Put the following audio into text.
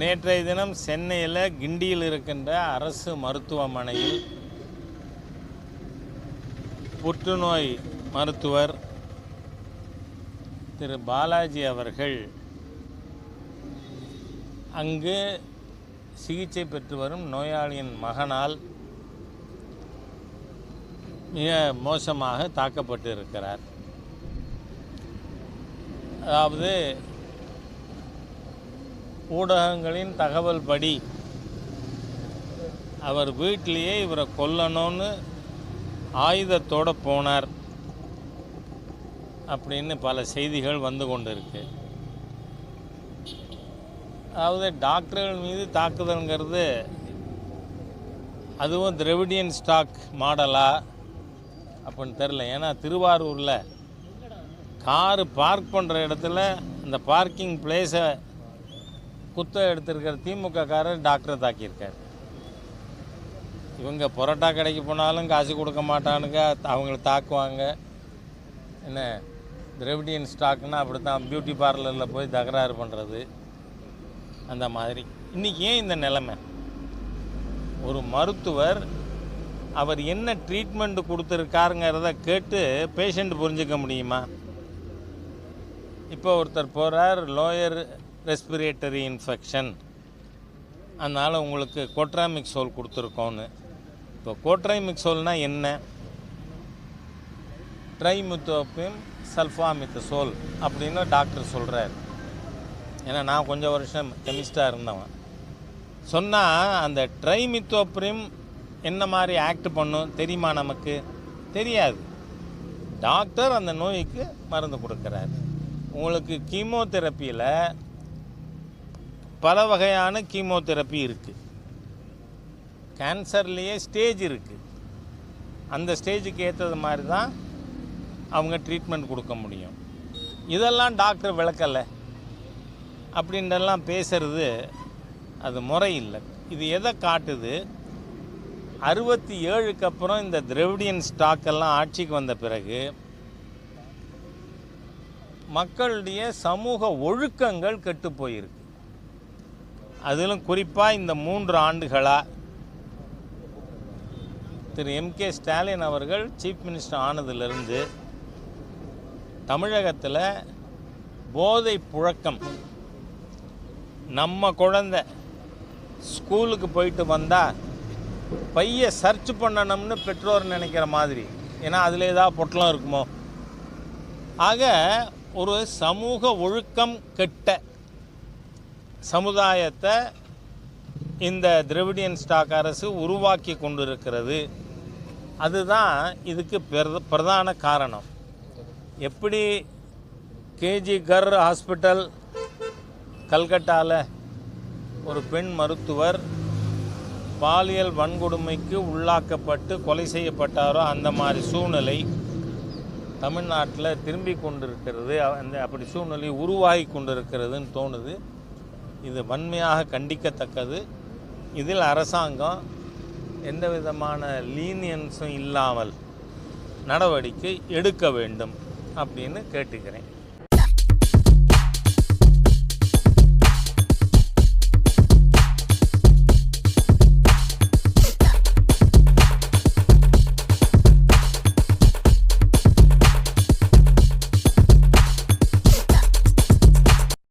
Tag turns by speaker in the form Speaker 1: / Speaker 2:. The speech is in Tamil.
Speaker 1: நேற்றைய தினம் சென்னையில் கிண்டியில் இருக்கின்ற அரசு மருத்துவமனையில் புற்றுநோய் மருத்துவர் திரு பாலாஜி அவர்கள் அங்கு சிகிச்சை பெற்று வரும் நோயாளியின் மகனால் மிக மோசமாக தாக்கப்பட்டிருக்கிறார். அதாவது ஊடகங்களின் தகவல் படி அவர் வீட்டிலேயே இவரை கொல்லணும்னு ஆயுதத்தோடு போனார் அப்படின்னு பல செய்திகள் வந்து கொண்டிருக்கு. அதாவது டாக்டர்கள் மீது தாக்குதல்ங்கிறது அதுவும் திரவிடியன் ஸ்டாக் மாடலா அப்படின்னு தெரில ஏன்னா திருவாரூரில் காரு பார்க் பண்ணுற இடத்துல அந்த பார்க்கிங் பிளேஸை குத்த எடுத்திருக்கிற திமுக காரர் டாக்டரை தாக்கியிருக்கார். இவங்க பரோட்டா கடைக்கு போனாலும் காசு கொடுக்க மாட்டானுங்க அவங்கள தாக்குவாங்க. என்ன திரவிடியன் ஸ்டாக்னா அப்படி தான் பியூட்டி பார்லரில் போய் தகராறு பண்ணுறது அந்த மாதிரி. இன்றைக்கி ஏன் இந்த நிலைமை? ஒரு மருத்துவர் அவர் என்ன ட்ரீட்மெண்ட் கொடுத்துருக்காருங்கிறத கேட்டு பேஷண்ட் புரிஞ்சுக்க முடியுமா? இப்போ ஒருத்தர் போகிறார் லோயர் ரெஸ்பிரேட்டரி இன்ஃபெக்ஷன் அதனால் உங்களுக்கு கோட்ராமிக்சோல் கொடுத்துருக்கோன்னு இப்போ கோட்ரைமிக்சோல்னால் என்ன? ட்ரைமுத்தோப்பியம் சல்ஃபாமித்தசோல் அப்படின்னு டாக்டர் சொல்கிறார் ஏன்னா நான் கொஞ்சம் வருஷம் கெமிஸ்டாக இருந்தவன். சொன்னால் அந்த ட்ரைமித்தோப்ரிம் என்ன மாதிரி ஆக்ட் பண்ணும்? தெரியுமா நமக்கு? தெரியாது. டாக்டர் அந்த நோய்க்கு மருந்து கொடுக்குறாரு. உங்களுக்கு கீமோதெரப்பியில் பல வகையான கீமோதெரப்பி இருக்குது கேன்சர்லேயே ஸ்டேஜ் இருக்குது அந்த ஸ்டேஜுக்கு ஏற்றது மாதிரி தான் அவங்க ட்ரீட்மெண்ட் கொடுக்க முடியும். இதெல்லாம் டாக்டர் விளக்கலை. அப்படின்றெல்லாம் பேசுறது அது முறை இல்லை. இது எதை காட்டுது? அறுபத்தி ஏழுக்கு அப்புறம் இந்த திரவிடியன் ஸ்டாக்கெல்லாம் ஆட்சிக்கு வந்த பிறகு மக்களுடைய சமூக ஒழுக்கங்கள் கெட்டு போயிருக்கு. அதிலும் குறிப்பாக இந்த மூன்று ஆண்டுகளாக திரு எம் கே ஸ்டாலின் அவர்கள் சீஃப் மினிஸ்டர் ஆனதிலிருந்து தமிழகத்தில் போதை புழக்கம். நம்ம குழந்தை ஸ்கூலுக்கு போயிட்டு வந்தால் பைய சர்ச் பண்ணணும்னு பெற்றோர் நினைக்கிற மாதிரி. ஏன்னா அதில் ஏதாவது பொட்டலம் இருக்குமோ? ஆக ஒரு சமூக ஒழுக்கம் கெட்ட சமுதாயத்தை இந்த திரவிடியன் ஸ்டாக் அரசு உருவாக்கி கொண்டிருக்கிறது. அதுதான் இதுக்கு பிரத- பிரதான காரணம். எப்படி கேஜி கர் ஹாஸ்பிட்டல் கல்கட்டாவில் ஒரு பெண் மருத்துவர் பாலியல் வன்கொடுமைக்கு உள்ளாக்கப்பட்டு கொலை செய்யப்பட்டாரோ அந்த மாதிரி சூழ்நிலை தமிழ்நாட்டில் திரும்பி கொண்டிருக்கிறது. அந்த அப்படி சூழ்நிலை உருவாகி கொண்டிருக்கிறதுன்னு தோணுது. இது வன்மையாக கண்டிக்கத்தக்கது. இதில் அரசாங்கம் எந்த விதமான லீனியன்ஸும் இல்லாமல் நடவடிக்கை எடுக்க வேண்டும் அப்படின்னு கேட்டுக்கிறேன்.